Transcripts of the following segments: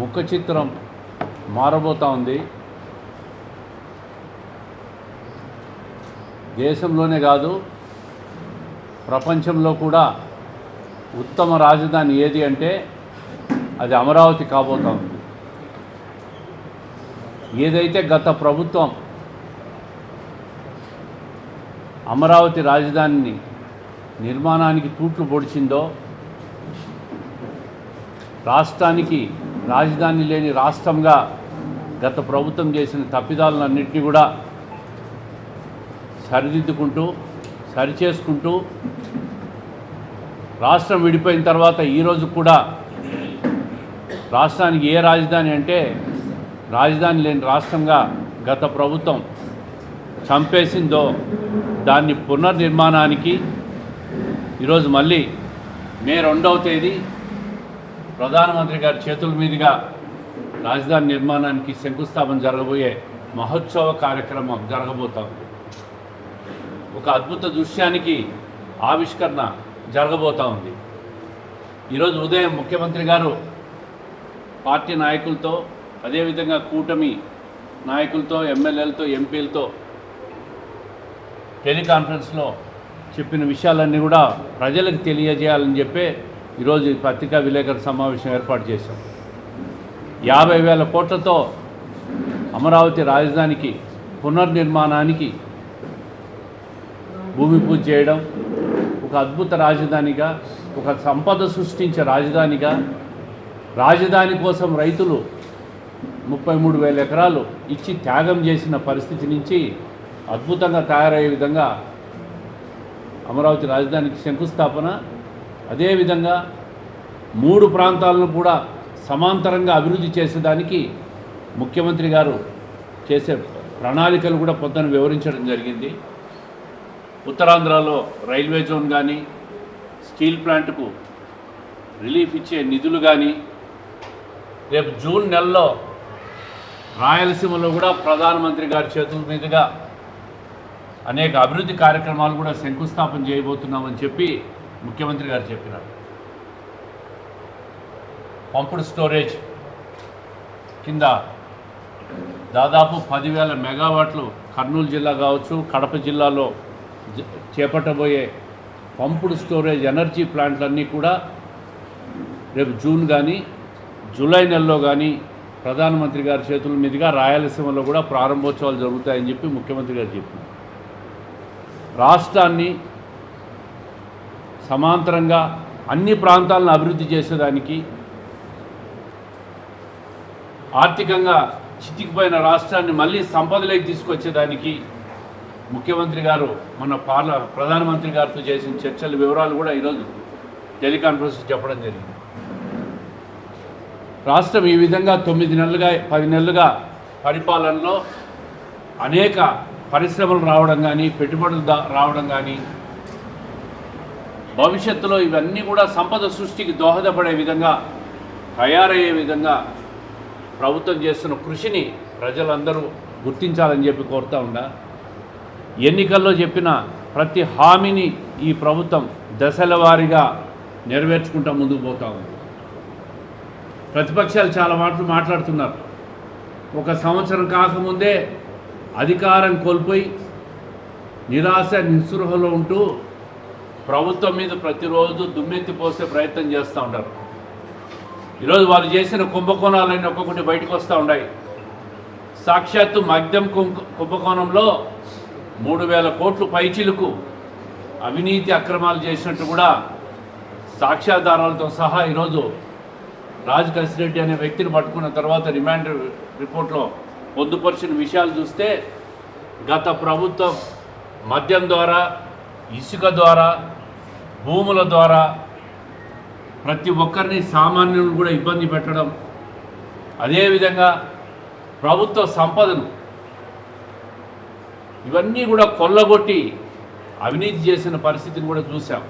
ముఖ చిత్రం మారబోతూ ఉంది. దేశంలోనే కాదు ప్రపంచంలో కూడా ఉత్తమ రాజధాని ఏది అంటే అది అమరావతి కాబోతా ఉంది. ఏదైతే గత ప్రభుత్వం అమరావతి రాజధానిని నిర్మాణానికి తూట్లు పొడిచిందో రాష్ట్రానికి రాజధాని లేని రాష్ట్రంగా గత ప్రభుత్వం చేసిన తప్పిదాలన్నింటినీ కూడా సరిదిద్దుకుంటూ సరిచేసుకుంటూ రాష్ట్రం విడిపోయిన తర్వాత ఈరోజు కూడా రాష్ట్రానికి ఏ రాజధాని అంటే రాజధాని లేని రాష్ట్రంగా గత ప్రభుత్వం చంపేసిందో దాన్ని పునర్నిర్మాణానికి ఈరోజు మళ్ళీ మే రెండవ తేదీ ప్రధానమంత్రి గారి చేతుల మీదుగా రాజధాని నిర్మాణానికి శంకుస్థాపన జరగబోయే మహోత్సవ కార్యక్రమం జరగబోతా ఉంది. ఒక అద్భుత దృశ్యానికి ఆవిష్కరణ జరగబోతా ఉంది. ఈరోజు ఉదయం ముఖ్యమంత్రి గారు పార్టీ నాయకులతో అదేవిధంగా కూటమి నాయకులతో ఎమ్మెల్యేలతో ఎంపీలతో టెలికాన్ఫరెన్స్లో చెప్పిన విషయాలన్నీ కూడా ప్రజలకు తెలియజేయాలని చెప్పే ఈరోజు పత్రికా విలేకరుల సమావేశం ఏర్పాటు చేశాం. యాభై వేల కోట్లతో అమరావతి రాజధానికి పునర్నిర్మాణానికి భూమి పూజ చేయడం ఒక అద్భుత రాజధానిగా ఒక సంపద సృష్టించే రాజధానిగా రాజధాని కోసం రైతులు ముప్పై మూడు వేల ఎకరాలు ఇచ్చి త్యాగం చేసిన పరిస్థితి నుంచి అద్భుతంగా తయారయ్యే విధంగా అమరావతి రాజధానికి శంకుస్థాపన అదేవిధంగా మూడు ప్రాంతాలను కూడా సమాంతరంగా అభివృద్ధి చేసేదానికి ముఖ్యమంత్రి గారు చేసే ప్రణాళికలు కూడా పొద్దున వివరించడం జరిగింది. ఉత్తరాంధ్రలో రైల్వే జోన్ కానీ స్టీల్ ప్లాంట్కు రిలీఫ్ ఇచ్చే నిధులు కానీ రేపు జూన్ నెలలో రాయలసీమలో కూడా ప్రధానమంత్రి గారి చేతుల మీదుగా అనేక అభివృద్ధి కార్యక్రమాలు కూడా శంకుస్థాపన చేయబోతున్నామని చెప్పి ముఖ్యమంత్రి గారు చెప్పినారు. పంపుడు స్టోరేజ్ కింద దాదాపు పదివేల మెగావాట్లు కర్నూలు జిల్లా కావచ్చు కడప జిల్లాలో చేపట్టబోయే పంపుడు స్టోరేజ్ ఎనర్జీ ప్లాంట్లన్నీ కూడా రేపు జూన్ కానీ జూలై నెలలో కానీ ప్రధానమంత్రి గారి చేతుల మీదుగా రాయలసీమలో కూడా ప్రారంభోత్సవాలు జరుగుతాయని చెప్పి ముఖ్యమంత్రి గారు చెప్పారు రాష్ట్రాన్ని సమాంతరంగా అన్ని ప్రాంతాలను అభివృద్ధి చేసేదానికి ఆర్థికంగా చితికిపోయిన రాష్ట్రాన్ని మళ్ళీ సంపదలోకి తీసుకొచ్చేదానికి ముఖ్యమంత్రి గారు మన పార్ల ప్రధానమంత్రి గారితో చేసిన చర్చల వివరాలు కూడా ఈరోజు టెలికాన్ఫరెన్స్ చెప్పడం జరిగింది. రాష్ట్రం ఈ విధంగా తొమ్మిది నెలలుగా పది నెలలుగా పరిపాలనలో అనేక పరిశ్రమలు రావడం కానీ పెట్టుబడులు రావడం కానీ భవిష్యత్తులో ఇవన్నీ కూడా సంపద సృష్టికి దోహదపడే విధంగా తయారయ్యే విధంగా ప్రభుత్వం చేస్తున్న కృషిని ప్రజలందరూ గుర్తించాలని చెప్పి కోరుతా ఉండా. ఎన్నికల్లో చెప్పిన ప్రతి హామీని ఈ ప్రభుత్వం దశల వారీగా నెరవేర్చుకుంటా ముందుకు పోతా ఉంది. ప్రతిపక్షాలు చాలా మాటలు మాట్లాడుతున్నారు. ఒక సంవత్సరం కాకముందే అధికారం కోల్పోయి నిరాశ నిస్పృహలో ఉంటూ ప్రభుత్వం మీద ప్రతిరోజు దుమ్మెత్తి పోసే ప్రయత్నం చేస్తూ ఉంటారు. ఈరోజు వాళ్ళు చేసిన కుంభకోణాలన్నీ ఒక్కొక్కటి బయటకు వస్తూ ఉన్నాయి. సాక్షాత్తు మద్యం కుంభకోణంలో మూడు వేల కోట్లు పైచిలకు అవినీతి అక్రమాలు చేసినట్టు కూడా సాక్ష్యాధారాలతో సహా ఈరోజు రాజ్ కసిరెడ్డి అనే వ్యక్తిని పట్టుకున్న తర్వాత రిమాండ్ రిపోర్ట్లో పొందుపరిచిన విషయాలు చూస్తే గత ప్రభుత్వం మద్యం ద్వారా ఇసుక ద్వారా భూముల ద్వారా ప్రతి ఒక్కరిని సామాన్యులను కూడా ఇబ్బంది పెట్టడం అదేవిధంగా ప్రభుత్వ సంపదను ఇవన్నీ కూడా కొల్లగొట్టి అవినీతి చేసిన పరిస్థితిని కూడా చూసాం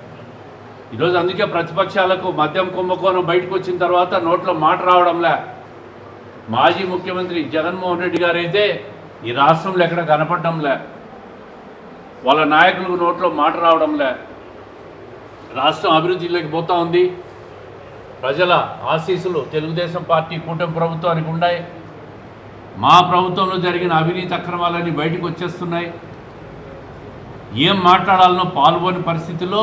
ఈరోజు అందుకే ప్రతిపక్షాలకు మద్యం కుంభకోణం బయటకు వచ్చిన తర్వాత నోట్లో మాట రావడంలే. మాజీ ముఖ్యమంత్రి జగన్మోహన్ రెడ్డి గారైతే ఈ రాష్ట్రంలో ఎక్కడ కనపడడంలే. వాళ్ళ నాయకులకు నోట్లో మాట రావడంలే. రాష్ట్రం అభివృద్ధిలోకి పోతూ ఉంది. ప్రజల ఆశీస్సులు తెలుగుదేశం పార్టీ కూటమి ప్రభుత్వానికి ఉన్నాయి. మా ప్రభుత్వంలో జరిగిన అవినీతి అక్రమాలన్నీ బయటకు వచ్చేస్తున్నాయి. ఏం మాట్లాడాలనో పాల్గొని పరిస్థితిలో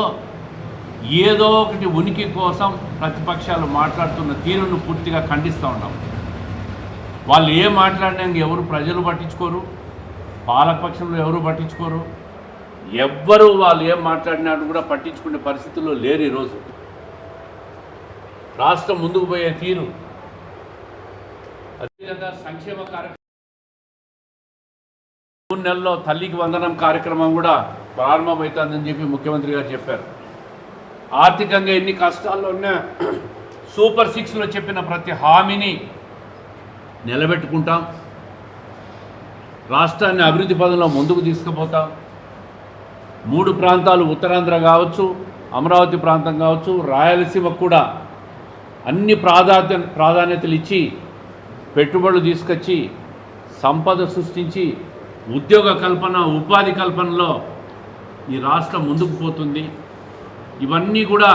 ఏదో ఒకటి ఉనికి కోసం ప్రతిపక్షాలు మాట్లాడుతున్న తీరును పూర్తిగా ఖండిస్తూ ఉన్నాం. వాళ్ళు ఏం మాట్లాడినా ఎవరు ప్రజలు పట్టించుకోరు. పాలకపక్షంలో ఎవరు పట్టించుకోరు. ఎవ్వరు వాళ్ళు ఏం మాట్లాడినాడు కూడా పట్టించుకునే పరిస్థితుల్లో లేరు ఈరోజు. రాష్ట్రం ముందుకు పోయే తీరు. అదేవిధంగా సంక్షేమ కార్యక్రమం మూడు నెలలో తల్లికి వందనం కార్యక్రమం కూడా ప్రారంభమవుతుందని చెప్పి ముఖ్యమంత్రి గారు చెప్పారు. ఆర్థికంగా ఎన్ని కష్టాల్లో ఉన్నా సూపర్ సిక్స్లో చెప్పిన ప్రతి హామీని నిలబెట్టుకుంటాం. రాష్ట్రాన్ని అభివృద్ధి పదంలో ముందుకు తీసుకుపోతాం. మూడు ప్రాంతాలు ఉత్తరాంధ్ర కావచ్చు అమరావతి ప్రాంతం కావచ్చు రాయలసీమకు కూడా అన్ని ప్రాధాన్య ప్రాధాన్యతలు ఇచ్చి పెట్టుబడులు తీసుకొచ్చి సంపద సృష్టించి ఉద్యోగ కల్పన ఉపాధి కల్పనలో ఈ రాష్ట్రం ముందుకు పోతుంది. ఇవన్నీ కూడా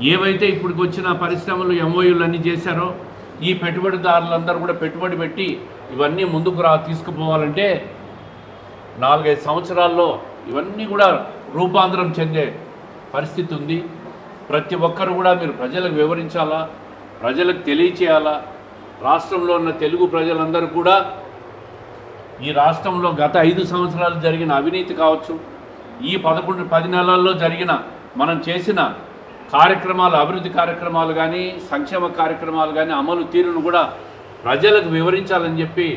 ఏవైతే ఇప్పటికి వచ్చిన పరిశ్రమలు ఎంఓయూలు అన్నీ చేశారో ఈ పెట్టుబడిదారులందరూ కూడా పెట్టుబడి పెట్టి ఇవన్నీ ముందుకు రా తీసుకుపోవాలంటే నాలుగైదు సంవత్సరాల్లో ఇవన్నీ కూడా రూపాంతరం చెందే పరిస్థితి ఉంది. ప్రతి ఒక్కరు కూడా మీరు ప్రజలకు వివరించాలా? ప్రజలకు తెలియచేయాలా? రాష్ట్రంలో ఉన్న తెలుగు ప్రజలందరూ కూడా ఈ రాష్ట్రంలో గత ఐదు సంవత్సరాలు జరిగిన అవినీతి కావచ్చు ఈ పదకొండు పది నెలల్లో జరిగిన మనం చేసిన కార్యక్రమాలు అభివృద్ధి కార్యక్రమాలు కానీ సంక్షేమ కార్యక్రమాలు కానీ అమలు తీరును కూడా ప్రజలకు వివరించాలని చెప్పి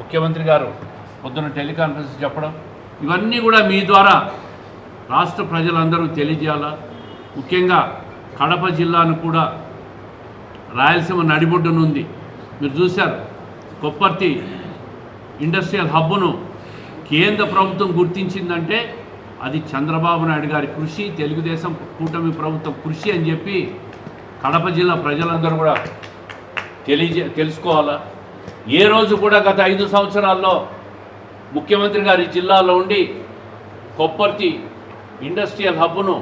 ముఖ్యమంత్రి గారు పొద్దున టెలికాన్ఫరెన్స్ చెప్పడం ఇవన్నీ కూడా మీ ద్వారా రాష్ట్ర ప్రజలందరూ తెలియజేయాలా? ముఖ్యంగా కడప జిల్లాను కూడా రాయలసీమ నడిబొడ్డునుంది. మీరు చూశారు కొప్పర్తి ఇండస్ట్రియల్ హబ్బును కేంద్ర ప్రభుత్వం గుర్తించిందంటే అది చంద్రబాబు నాయుడు గారి కృషి తెలుగుదేశం కూటమి ప్రభుత్వం కృషి అని చెప్పి కడప జిల్లా ప్రజలందరూ కూడా తెలియజే తెలుసుకోవాలా? ఏ రోజు కూడా గత ఐదు సంవత్సరాల్లో ముఖ్యమంత్రి గారి జిల్లాలో ఉండి కొప్పర్తి ఇండస్ట్రియల్ హబ్ను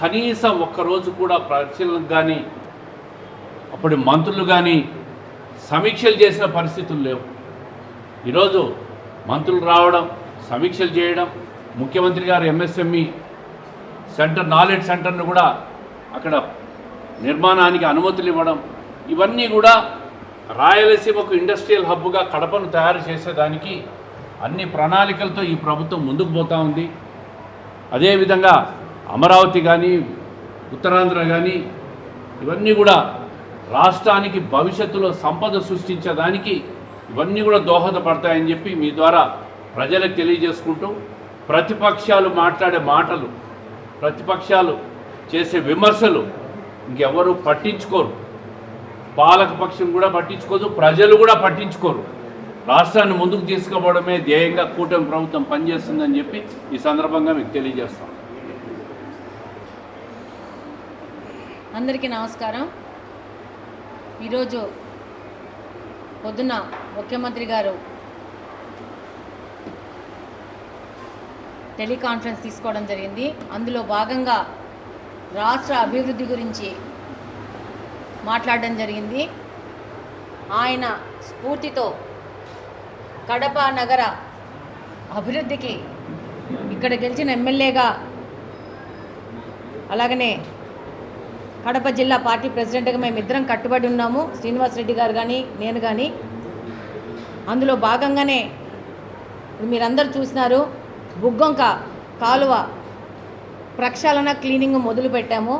కనీసం ఒక్కరోజు కూడా పరిశీలన కానీ అప్పటి మంత్రులు కానీ సమీక్షలు చేసిన పరిస్థితులు లేవు. ఈరోజు మంత్రులు రావడం సమీక్షలు చేయడం ముఖ్యమంత్రి గారు ఎంఎస్ఎంఈ సెంటర్ నాలెడ్జ్ సెంటర్ను కూడా అక్కడ నిర్మాణానికి అనుమతులు ఇవ్వడం ఇవన్నీ కూడా రాయలసీమకు ఇండస్ట్రియల్ హబ్గా కడపను తయారు చేసేదానికి అన్ని ప్రణాళికలతో ఈ ప్రభుత్వం ముందుకు పోతూ ఉంది. అదేవిధంగా అమరావతి కానీ ఉత్తరాంధ్ర కానీ ఇవన్నీ కూడా రాష్ట్రానికి భవిష్యత్తులో సంపద సృష్టించడానికి ఇవన్నీ కూడా దోహదపడతాయని చెప్పి మీ ద్వారా ప్రజలకు తెలియజేసుకుంటూ ప్రతిపక్షాలు మాట్లాడే మాటలు ప్రతిపక్షాలు చేసే విమర్శలు ఇంకెవరు పట్టించుకోరు. పాలకపక్షం కూడా పట్టించుకోదు ప్రజలు కూడా పట్టించుకోరు. రాష్ట్రాన్ని ముందుకు తీసుకోవడమే ధ్యేయంగా కూటమి ప్రభుత్వం పనిచేస్తుందని చెప్పి ఈ సందర్భంగా మీకు తెలియజేస్తాం. అందరికీ నమస్కారం. ఈరోజు పొద్దున ముఖ్యమంత్రి గారు టెలికాన్ఫరెన్స్ తీసుకోవడం జరిగింది. అందులో భాగంగా రాష్ట్ర అభివృద్ధి గురించి మాట్లాడడం జరిగింది. ఆయన స్ఫూర్తితో కడప నగర అభివృద్ధికి ఇక్కడ గెలిచిన ఎమ్మెల్యేగా అలాగనే కడప జిల్లా పార్టీ ప్రెసిడెంట్గా మేము ఇద్దరం కట్టుబడి ఉన్నాము. శ్రీనివాస్ రెడ్డి గారు కానీ నేను కానీ అందులో భాగంగానే మీరందరూ చూసినారు బుగ్గొంక కాలువ ప్రక్షాళన క్లీనింగ్ మొదలుపెట్టాము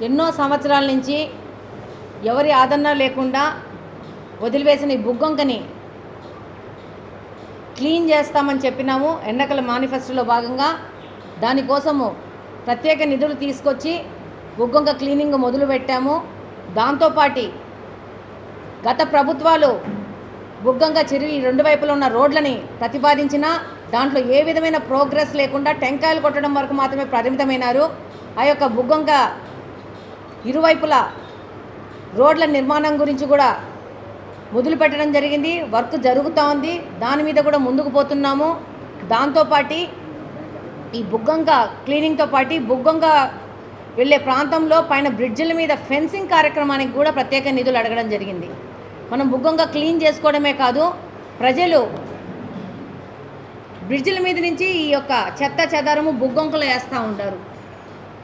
ఎన్నో సంవత్సరాల నుంచి ఎవరి ఆదరణ లేకుండా వదిలివేసిన ఈ బుగ్గొంకని క్లీన్ చేస్తామని చెప్పినాము. ఎన్నికల మేనిఫెస్టోలో భాగంగా దానికోసము ప్రత్యేక నిధులు తీసుకొచ్చి బుగ్గొంక క్లీనింగ్ మొదలు పెట్టాము. దాంతోపాటి గత ప్రభుత్వాలు బుగ్గంగా చెరువు రెండు వైపులో ఉన్న రోడ్లని ప్రతిపాదించిన దాంట్లో ఏ విధమైన ప్రోగ్రెస్ లేకుండా టెంకాయలు కొట్టడం వరకు మాత్రమే పరిమితమైనారు. ఆ యొక్క బుగ్గంగా ఇరువైపులా రోడ్ల నిర్మాణం గురించి కూడా మొదలు పెట్టడం జరిగింది. వర్క్ జరుగుతూ ఉంది. దాని మీద కూడా ముందుకు పోతున్నాము. దాంతోపాటి ఈ బుగ్గంక క్లీనింగ్తో పాటు బుగ్గంక వెళ్ళే ప్రాంతంలో పైన బ్రిడ్జిల మీద ఫెన్సింగ్ కార్యక్రమానికి కూడా ప్రత్యేక నిధులు అడగడం జరిగింది. మనం బుగ్గంగా క్లీన్ చేసుకోవడమే కాదు ప్రజలు బ్రిడ్జిల మీద నుంచి ఈ యొక్క చెత్త చెదారము బుగ్గొంకలు వేస్తూ ఉంటారు.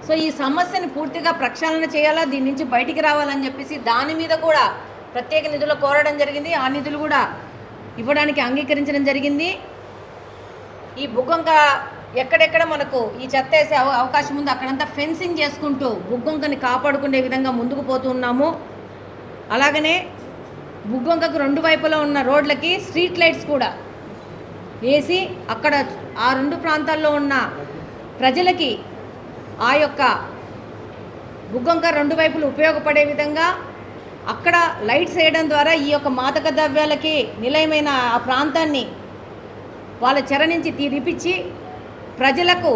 సో ఈ సమస్యని పూర్తిగా ప్రక్షాళన చేయాలా? దీని నుంచి బయటికి రావాలని చెప్పేసి దాని మీద కూడా ప్రత్యేక నిధులు కోరడం జరిగింది. ఆ నిధులు కూడా ఇవ్వడానికి అంగీకరించడం జరిగింది. ఈ బుగ్గొంక ఎక్కడెక్కడ మనకు ఈ చెత్త వేసే అవ- అవకాశం ఉందో అక్కడంతా ఫెన్సింగ్ చేసుకుంటూ బుగ్గొంకని కాపాడుకునే విధంగా ముందుకు పోతూ ఉన్నాము. అలాగనే బుగ్గొంకకు రెండు వైపులా ఉన్న రోడ్లకి స్ట్రీట్ లైట్స్ కూడా వేసి అక్కడ ఆ రెండు ప్రాంతాల్లో ఉన్న ప్రజలకి ఆ యొక్క బుగ్గంక రెండు వైపులు ఉపయోగపడే విధంగా అక్కడ లైట్స్ వేయడం ద్వారా ఈ యొక్క మాదక ద్రవ్యాలకి నిలయమైన ఆ ప్రాంతాన్ని వాళ్ళ చెర నుంచి తీరిపించి ప్రజలకు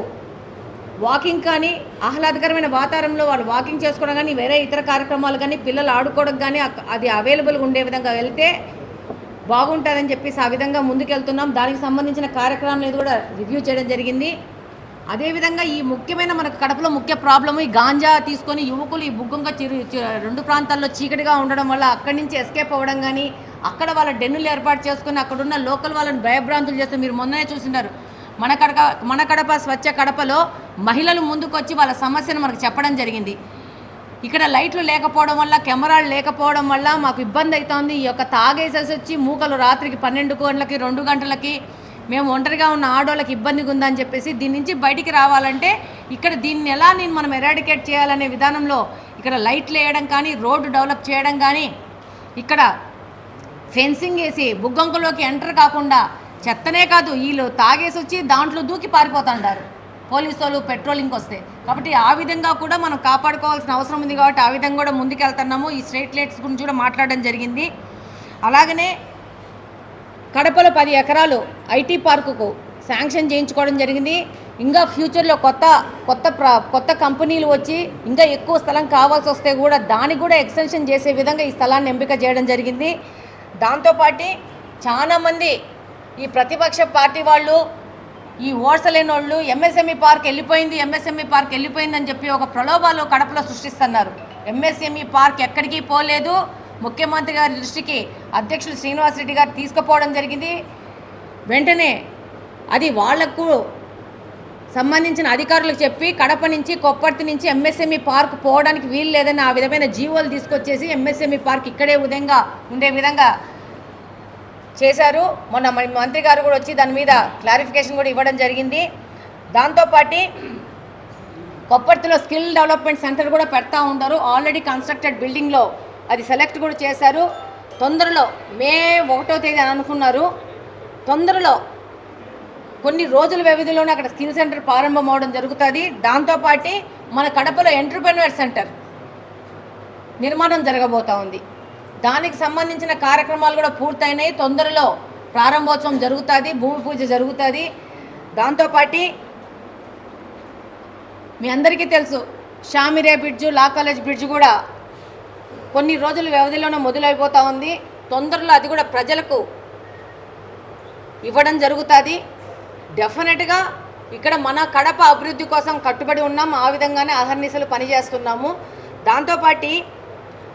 వాకింగ్ కానీ ఆహ్లాదకరమైన వాతావరణంలో వాళ్ళు వాకింగ్ చేసుకోవడం కానీ వేరే ఇతర కార్యక్రమాలు కానీ పిల్లలు ఆడుకోవడం కానీ అది అవైలబుల్గా ఉండే విధంగా వెళ్తే బాగుంటుందని చెప్పేసి ఆ విధంగా ముందుకెళ్తున్నాం. దానికి సంబంధించిన కార్యక్రమాలు కూడా రివ్యూ చేయడం జరిగింది. అదేవిధంగా ఈ ముఖ్యమైన మనకు కడపలో ముఖ్య ప్రాబ్లం ఈ గాంజా తీసుకొని యువకులు ఈ బుగ్గంగా చిరు రెండు ప్రాంతాల్లో చీకటిగా ఉండడం వల్ల అక్కడి నుంచి ఎస్కేప్ అవ్వడం కానీ అక్కడ వాళ్ళ డెన్నులు ఏర్పాటు చేసుకుని అక్కడున్న లోకల్ వాళ్ళని భయభ్రాంతులు చేస్తే మీరు మొన్ననే చూసినారు మన కడప మన కడప స్వచ్ఛ కడపలో మహిళలు ముందుకొచ్చి వాళ్ళ సమస్యను మనకు చెప్పడం జరిగింది. ఇక్కడ లైట్లు లేకపోవడం వల్ల కెమెరాలు లేకపోవడం వల్ల మాకు ఇబ్బంది అవుతోంది ఈ యొక్క తాగేసేసి వచ్చి మూకలు రాత్రికి పన్నెండు గంటలకి రెండు గంటలకి మేము ఒంటరిగా ఉన్న ఆడోళ్ళకి ఇబ్బందిగా ఉందని చెప్పేసి దీని నుంచి బయటికి రావాలంటే ఇక్కడ దీన్ని ఎలా నేను మనం ఎరాడికేట్ చేయాలనే విధానంలో ఇక్కడ లైట్లు వేయడం కానీ రోడ్డు డెవలప్ చేయడం కానీ ఇక్కడ ఫెన్సింగ్ వేసి బుగ్గంకులోకి ఎంటర్ కాకుండా చెత్తనే కాదు వీళ్ళు తాగేసి వచ్చి దాంట్లో దూకి పారిపోతుంటారు. పోలీసు వాళ్ళు పెట్రోలింగ్కి వస్తే. కాబట్టి ఆ విధంగా కూడా మనం కాపాడుకోవాల్సిన అవసరం ఉంది కాబట్టి ఆ విధంగా కూడా ముందుకెళ్తున్నాము. ఈ స్ట్రీట్ లైట్స్ గురించి కూడా మాట్లాడడం జరిగింది. అలాగనే కడపలో పది ఎకరాలు ఐటీ పార్కుకు శాంక్షన్ చేయించుకోవడం జరిగింది. ఇంకా ఫ్యూచర్లో కొత్త కొత్త ప్రా కొత్త కంపెనీలు వచ్చి ఇంకా ఎక్కువ స్థలం కావాల్సి వస్తే కూడా దానికి కూడా ఎక్స్టెన్షన్ చేసే విధంగా ఈ స్థలాన్ని ఎంపిక చేయడం జరిగింది. దాంతోపాటు చాలామంది ఈ ప్రతిపక్ష పార్టీ వాళ్ళు ఈ ఓడ్సలేని వాళ్ళు ఎంఎస్ఎంఈ పార్క్ వెళ్ళిపోయింది ఎంఎస్ఎంఈ పార్క్ వెళ్ళిపోయింది అని చెప్పి ఒక ప్రలోభాలు కడపలో సృష్టిస్తున్నారు. ఎంఎస్ఎంఈ పార్క్ ఎక్కడికి పోలేదు. ముఖ్యమంత్రి గారి దృష్టికి అధ్యక్షులు శ్రీనివాసరెడ్డి గారు తీసుకుపోవడం జరిగింది. వెంటనే అది వాళ్ళకు సంబంధించిన అధికారులకు చెప్పి కడప నుంచి కొప్పర్తి నుంచి ఎంఎస్ఎంఈ పార్క్ పోవడానికి వీలు లేదని ఆ విధమైన జీవోలు తీసుకొచ్చేసి ఎంఎస్ఎంఈ పార్క్ ఇక్కడే విధంగా ఉండే విధంగా చేశారు. మొన్న మంత్రి గారు కూడా వచ్చి దాని మీద క్లారిఫికేషన్ కూడా ఇవ్వడం జరిగింది. దాంతోపాటు కొప్పర్తిలో స్కిల్ డెవలప్మెంట్ సెంటర్ కూడా పెడతా ఉంటారు ఆల్రెడీ కన్స్ట్రక్టెడ్ బిల్డింగ్లో అది సెలెక్ట్ కూడా చేశారు. తొందరలో మే ఒకటో తేదీ అని అనుకున్నారు. తొందరలో కొన్ని రోజుల వ్యవధిలోనే అక్కడ స్కిల్ సెంటర్ ప్రారంభం అవడం జరుగుతుంది. దాంతోపాటు మన కడపలో ఎంటర్ప్రెన్యూర్ సెంటర్ నిర్మాణం జరగబోతా ఉంది. దానికి సంబంధించిన కార్యక్రమాలు కూడా పూర్తయినాయి. తొందరలో ప్రారంభోత్సవం జరుగుతుంది భూమి పూజ జరుగుతుంది. దాంతోపాటు మీ అందరికీ తెలుసు షామిరే బ్రిడ్జు లా కాలేజ్ బ్రిడ్జ్ కూడా కొన్ని రోజుల వ్యవధిలోనే మొదలైపోతూ ఉంది. తొందరలో అది కూడా ప్రజలకు ఇవ్వడం జరుగుతుంది. డెఫినెట్గా ఇక్కడ మన కడప అభివృద్ధి కోసం కట్టుబడి ఉన్నాం. ఆ విధంగానే అహర్నిశలు పనిచేస్తున్నాము. దాంతోపాటి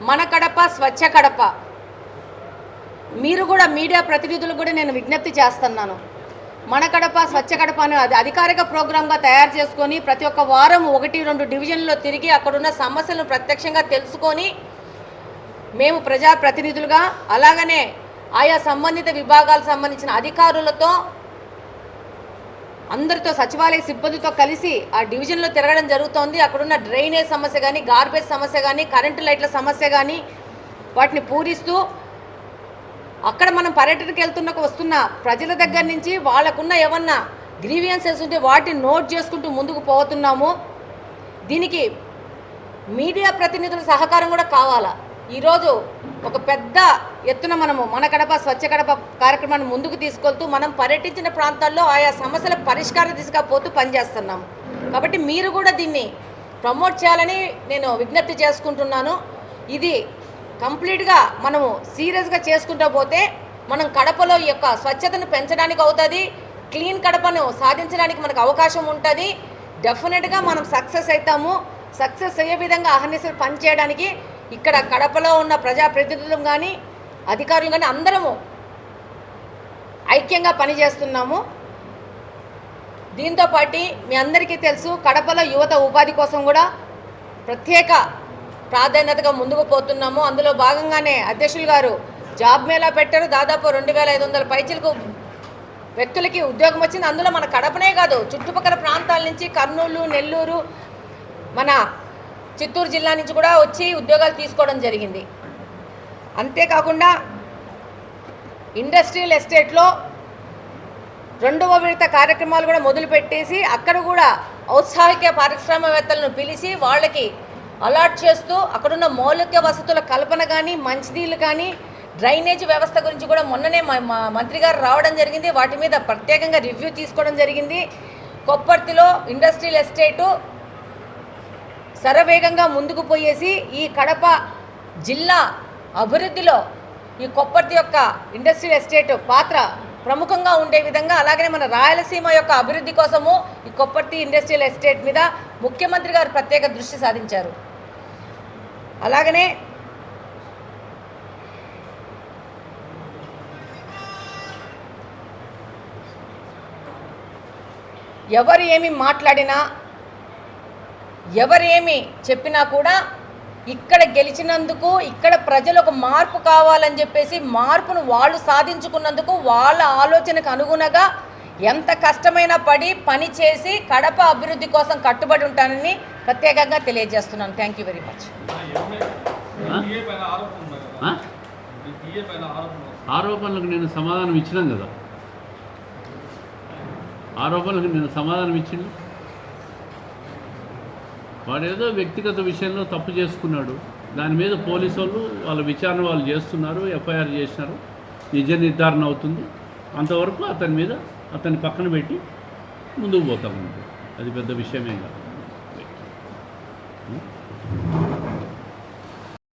మన కడప స్వచ్ఛ కడప. మీరు కూడా మీడియా ప్రతినిధులు కూడా నేను విజ్ఞప్తి చేస్తున్నాను. మన కడప స్వచ్ఛ కడప అనే అది అధికారిక ప్రోగ్రాంగా తయారు చేసుకొని ప్రతి ఒక్క వారం ఒకటి రెండు డివిజన్లో తిరిగి అక్కడున్న సమస్యలను ప్రత్యక్షంగా తెలుసుకొని మేము ప్రజా ప్రతినిధులుగా అలాగనే ఆయా సంబంధిత విభాగాలకు సంబంధించిన అధికారులతో అందరితో సచివాలయ సిబ్బందితో కలిసి ఆ డివిజన్లో తిరగడం జరుగుతోంది. అక్కడున్న డ్రైనేజ్ సమస్య కానీ గార్బేజ్ సమస్య కానీ కరెంటు లైట్ల సమస్య కానీ వాటిని పూరిస్తూ అక్కడ మనం పర్యటనకి వెళ్తున్న వస్తున్న ప్రజల దగ్గర నుంచి వాళ్ళకున్న ఏమన్నా గ్రీవియన్సెస్ ఉంటే వాటిని నోట్ చేసుకుంటూ ముందుకు పోతున్నాము. దీనికి మీడియా ప్రతినిధుల సహకారం కూడా కావాలా? ఈరోజు ఒక పెద్ద ఎత్తున మనము మన కడప స్వచ్ఛ కడప కార్యక్రమాన్ని ముందుకు తీసుకెళ్తూ మనం పర్యటించిన ప్రాంతాల్లో ఆయా సమస్యల పరిష్కార దిశగా పోతూ పనిచేస్తున్నాము కాబట్టి మీరు కూడా దీన్ని ప్రమోట్ చేయాలని నేను విజ్ఞప్తి చేసుకుంటున్నాను. ఇది కంప్లీట్గా మనము సీరియస్గా చేసుకుంటూ పోతే మనం కడపలో ఈ యొక్క స్వచ్ఛతను పెంచడానికి అవుతుంది క్లీన్ కడపను సాధించడానికి మనకు అవకాశం ఉంటుంది. డెఫినెట్గా మనం సక్సెస్ అవుతాము సక్సెస్ అయ్యే విధంగా అహర్నిశలు పనిచేయడానికి ఇక్కడ కడపలో ఉన్న ప్రజాప్రతినిధులు కానీ అధికారులు కానీ అందరము ఐక్యంగా పనిచేస్తున్నాము. దీంతోపాటు మీ అందరికీ తెలుసు కడపలో యువత ఉపాధి కోసం కూడా ప్రత్యేక ప్రాధాన్యతగా ముందుకు పోతున్నాము. అందులో భాగంగానే అధ్యక్షులు గారు జాబ్ మేళా పెట్టారు. దాదాపు రెండు వేల ఐదు వందల పైచలకు వ్యక్తులకి ఉద్యోగం వచ్చింది. అందులో మన కడపనే కాదు చుట్టుపక్కల ప్రాంతాల నుంచి కర్నూలు నెల్లూరు మన చిత్తూరు జిల్లా నుంచి కూడా వచ్చి ఉద్యోగాలు తీసుకోవడం జరిగింది. అంతేకాకుండా ఇండస్ట్రియల్ ఎస్టేట్లో రెండవ విడత కార్యక్రమాలు కూడా మొదలుపెట్టేసి అక్కడ కూడా ఔత్సాహిక పారిశ్రామికవేత్తలను పిలిచి వాళ్ళకి అలాట్ చేస్తూ అక్కడున్న మౌలిక వసతుల కల్పన కానీ మంచినీళ్ళు కానీ డ్రైనేజ్ వ్యవస్థ గురించి కూడా మొన్ననే మంత్రి గారు రావడం జరిగింది. వాటి మీద ప్రత్యేకంగా రివ్యూ తీసుకోవడం జరిగింది. కొప్పర్తిలో ఇండస్ట్రియల్ ఎస్టేటు శరవేగంగా ముందుకు పోయేసి ఈ కడప జిల్లా అభివృద్ధిలో ఈ కొప్పటి యొక్క ఇండస్ట్రియల్ ఎస్టేట్ పాత్ర ప్రముఖంగా ఉండే విధంగా అలాగనే మన రాయలసీమ యొక్క అభివృద్ధి కోసము ఈ కొప్పటి ఇండస్ట్రియల్ ఎస్టేట్ మీద ముఖ్యమంత్రి గారు ప్రత్యేక దృష్టి సాధించారు. అలాగనే ఎవరు ఏమి మాట్లాడినా ఎవరు ఏమి చెప్పినా కూడా ఇక్కడ గెలిచినందుకు ఇక్కడ ప్రజలకు మార్పు కావాలని చెప్పేసి మార్పును వాళ్ళు సాధించుకున్నందుకు వాళ్ళ ఆలోచనకు అనుగుణంగా ఎంత కష్టమైనా పడి పని చేసి కడప అభివృద్ధి కోసం కట్టుబడి ఉంటానని ప్రత్యేకంగా తెలియజేస్తున్నాను. థ్యాంక్ యూ వెరీ మచ్ ఆరోపణలకు నేను సమాధానం ఇచ్చినాను కదా. ఆరోపణలకు నేను సమాధానం ఇచ్చిండు? వాడు ఏదో వ్యక్తిగత విషయంలో తప్పు చేసుకున్నాడు. దాని మీద పోలీసు వాళ్ళు వాళ్ళ విచారణ వాళ్ళు చేస్తున్నారు ఎఫ్ఐఆర్ చేసినారు. నిజ నిర్ధారణ అవుతుంది. అంతవరకు అతని మీద అతన్ని పక్కన పెట్టి ముందుకు పోతాం అది పెద్ద విషయమే కాదు.